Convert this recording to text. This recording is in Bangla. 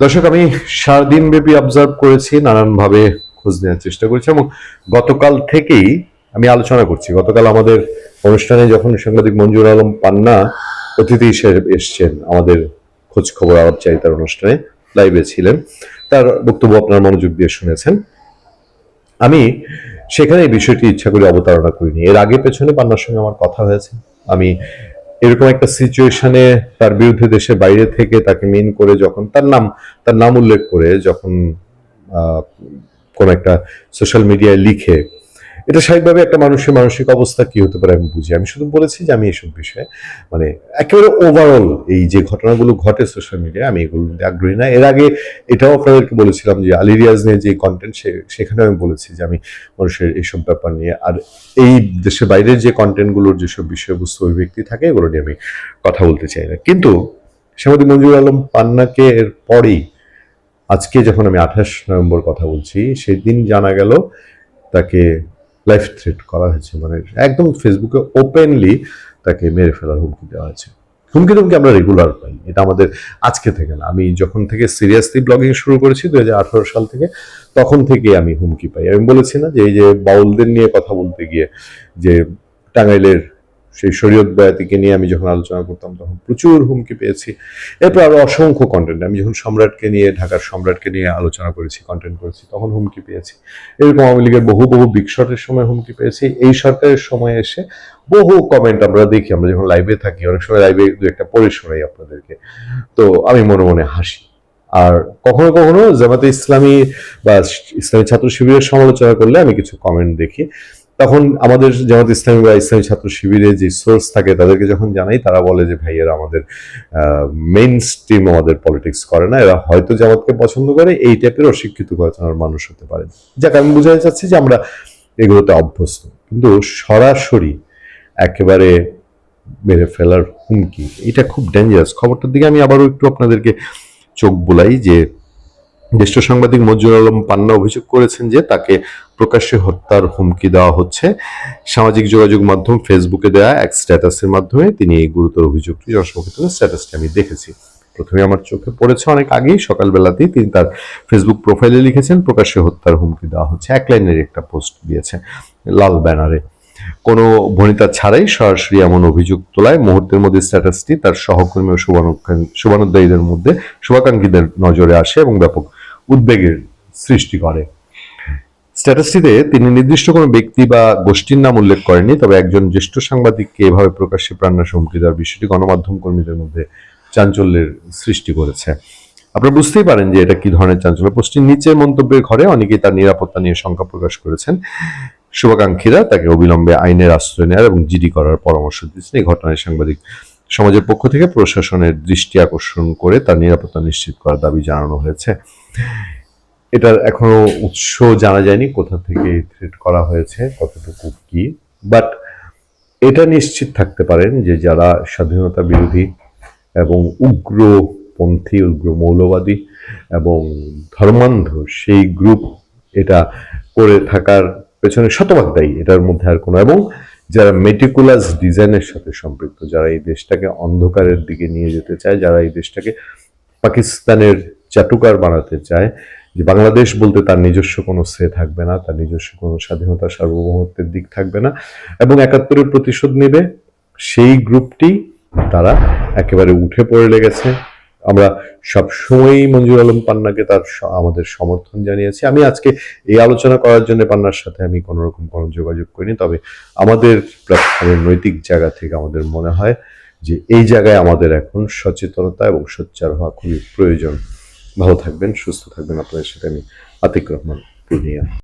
দর্শক, আমি সারাদিন ব্যাপী অবজার্ভ করেছি, নানানভাবে খোঁজ নেওয়ার চেষ্টা করেছি এবং গতকাল থেকেই আমি আলোচনা করছি। গতকাল আমাদের অনুষ্ঠানে যখন সাংবাদিক মঞ্জুর আলম পান্না অতিথি হিসেবে এসছেন আমাদের খোঁজ খবর আলাপ চাইতার অনুষ্ঠানে লাইভে ছিলেন। তার বক্তব্য আপনার মনোযোগ দিয়ে শুনেছেন। আমি সেখানে এই বিষয়টি ইচ্ছা করে অবতারণা করিনি। এর আগে পেছনে পান্নার সঙ্গে আমার কথা হয়েছে। আমি এরকম একটা সিচুয়েশনে তার বিরুদ্ধে দেশের বাইরে থেকে তাকে মিন করে যখন তার নাম তার নাম উল্লেখ করে যখন কোনো একটা সোশ্যাল মিডিয়ায় লিখে এটা স্বাভাবিকভাবে একটা মানুষের মানসিক অবস্থা কি হতে পারে আমি বুঝি। আমি শুধু বলেছি যে আমি এসব বিষয়ে মানে একেবারে ওভারঅল এই যে ঘটনাগুলো ঘটে সোশ্যাল মিডিয়ায় আমি এগুলো আগ্রহী না। এর আগে এটাও আপনাদেরকে বলেছিলাম যে আলী রিয়াজ নিয়ে যে কন্টেন্ট সেখানে আমি বলেছি যে আমি মানুষের এইসব ব্যাপার নিয়ে, আর এই দেশের বাইরের যে কন্টেন্টগুলোর যেসব বিষয়বস্তু অভিব্যক্তি থাকে, এগুলো নিয়ে আমি কথা বলতে চাই না। কিন্তু সাংবাদিক মঞ্জুর আলম পান্নাকে এর পরেই, আজকে যখন আমি আঠাশ নভেম্বর কথা বলছি, সেদিন জানা গেল তাকে লাইফ থ্রেট করা হয়েছে। মানে একদম ফেসবুকে ওপেনলি তাকে মেরে ফেলার হুমকি দেওয়া হয়েছে। হুমকি টুমকি আমরা রেগুলার পাই। এটা আমাদের আজকে থেকে না। আমি যখন থেকে সিরিয়াসলি ব্লগিং শুরু করেছি দু হাজার আঠেরো সাল থেকে, তখন থেকে আমি হুমকি পাই। আমি বলেছি না যে এই যে বাউলদের নিয়ে কথা বলতে গিয়ে যে টাঙ্গাইলের সেই শরীয়ত বয়াতিকে নিয়ে আমি যখন আলোচনা করতাম, তখন প্রচুর হুমকি পেয়েছি। এরপর আরও অসংখ্য কন্টেন্ট আমি যখন সম্রাটকে নিয়ে, ঢাকার সম্রাটকে নিয়ে আলোচনা করেছি কন্টেন্ট করেছি, তখন হুমকি পেয়েছি। এরকম আওয়ামী লীগের বহু বহু বিকশটের সময় হুমকি পেয়েছি। এই সরকারের সময় এসে বহু কমেন্ট আমরা দেখি, আমরা যখন লাইভে থাকি, অনেক সময় লাইভে দু একটা পড়ে শোনাই আপনাদেরকে। তো আমি মনে মনে হাসি। আর কখনো কখনো জামাতে ইসলামী বা ইসলামী ছাত্র শিবিরের সমালোচনা করলে আমি কিছু কমেন্ট দেখি। তখন আমাদের জামাত ইসলামী বা ইসলামী ছাত্র শিবিরের যে সোর্স থাকে তাদেরকে যখন জানাই, তারা বলে যে ভাই এরা আমাদের মেইন স্ট্রিম আমাদের পলিটিক্স করে না। এরা হয়তো জামাতকে পছন্দ করে, এই টাইপের অশিক্ষিত ঘটনার মানুষ হতে পারে। যাক, আমি বুঝাতে চাচ্ছি যে আমরা এগুলোতে অভ্যস্ত। কিন্তু সরাসরি একেবারে মেরে ফেলার হুমকি, এটা খুব ডেঞ্জারাস খবরটার দিকে আমি আবারও একটু আপনাদেরকে চোখ বোলাই যে জ্যেষ্ঠ সাংবাদিক মঞ্জুর আলম পান্না অভিযোগ করেছেন যে তাকে প্রকাশ্যে হত্যার হুমকি দেওয়া হচ্ছে। সামাজিক যোগাযোগ মাধ্যম ফেসবুকে দেওয়া এক স্ট্যাটাসের মাধ্যমে তিনি এই গুরুতর অভিযোগটি জনসমুখে তুলে স্ট্যাটাসটি আমি দেখেছি। প্রথমে আমার চোখে পড়েছে অনেক আগেই, সকালবেলাতেই তিনি তার ফেসবুক প্রোফাইলে লিখেছেন, প্রকাশ্যে হত্যার হুমকি দেওয়া হচ্ছে। এক লাইনের একটা পোস্ট দিয়েছে লাল ব্যানারে। কোনো ভনিতা ছাড়াই সরাসরি এমন অভিযোগ তোলায় মুহূর্তের মধ্যে স্ট্যাটাসটি তার সহকর্মী ও শুভানুদ্দায়ীদের মধ্যে শুভাকাঙ্ক্ষীদের নজরে আসে এবং ব্যাপক উদ্বেগের সৃষ্টি করে। স্ট্যাটাসটিতে তিনি নির্দিষ্ট কোনো ব্যক্তি বা গোষ্ঠীর নাম উল্লেখ করেননি, তবে একজন জ্যেষ্ঠ সাংবাদিককে এভাবে প্রকাশ্যে প্রাণনাশ হুমকি দেওয়ার বিষয়টি গণমাধ্যম কর্মীদের মধ্যে চাঞ্চল্যের সৃষ্টি করেছে। আপনারা বুঝতেই পারেন যে এটা কি ধরনের চাঞ্চল্য। পোস্টটির নিচের মন্তব্যের ঘরে অনেকেই তার নিরাপত্তা নিয়ে শঙ্কা প্রকাশ করেছেন। শুভাকাঙ্ক্ষীরা তাকে অবিলম্বে আইনের আশ্রয় নেওয়ার এবং জিডি করার পরামর্শ দিয়েছেন। এই ঘটনায় সাংবাদিক সমাজের পক্ষ থেকে প্রশাসনের দৃষ্টি আকর্ষণ করে তার নিরাপত্তা নিশ্চিত করার দাবি জানানো হয়েছে। এটার এখনও উৎস জানা যায়নি কোথা থেকে থ্রেট করা হয়েছে, কতটুকু কি। বাট এটা নিশ্চিত থাকতে পারেন যে যারা স্বাধীনতা বিরোধী এবং উগ্রপন্থী, উগ্র মৌলবাদী এবং ধর্মান্ধ, সেই গ্রুপ এটা করে থাকার পেছনে শতভাগ দায়ী, এটার মধ্যে আর কোনো। এবং যারা মেটিকুলাস ডিজাইনের সাথে সম্পৃক্ত, যারা এই দেশটাকে অন্ধকারের দিকে নিয়ে যেতে চায়, যারা এই দেশটাকে পাকিস্তানের চাটুকার বানাতে চায়, যে বাংলাদেশ বলতে তার নিজস্ব কোনো সে থাকবে না, তার নিজস্ব কোনো স্বাধীনতা সার্বভৌমত্বের দিক থাকবে না, এবং একাত্তরের প্রতিশোধ নেবে, সেই গ্রুপটি তারা একেবারে উঠে পড়ে লেগেছে। আমরা সবসময়ই মঞ্জুর আলম পান্নাকে তার আমাদের সমর্থন জানিয়েছি। আমি আজকে এই আলোচনা করার জন্য পান্নার সাথে আমি কোনো রকম কোনো যোগাযোগ করিনি, তবে আমাদের প্ল্যাটফর্মের নৈতিক জায়গা থেকে আমাদের মনে হয় যে এই জায়গায় আমাদের এখন সচেতনতা এবং সোচ্চার হওয়া খুবই প্রয়োজন। ভালো থাকবেন, সুস্থ থাকবেন। আপনাদের সাথে আমি আতিক রহমান পূর্ণিয়া।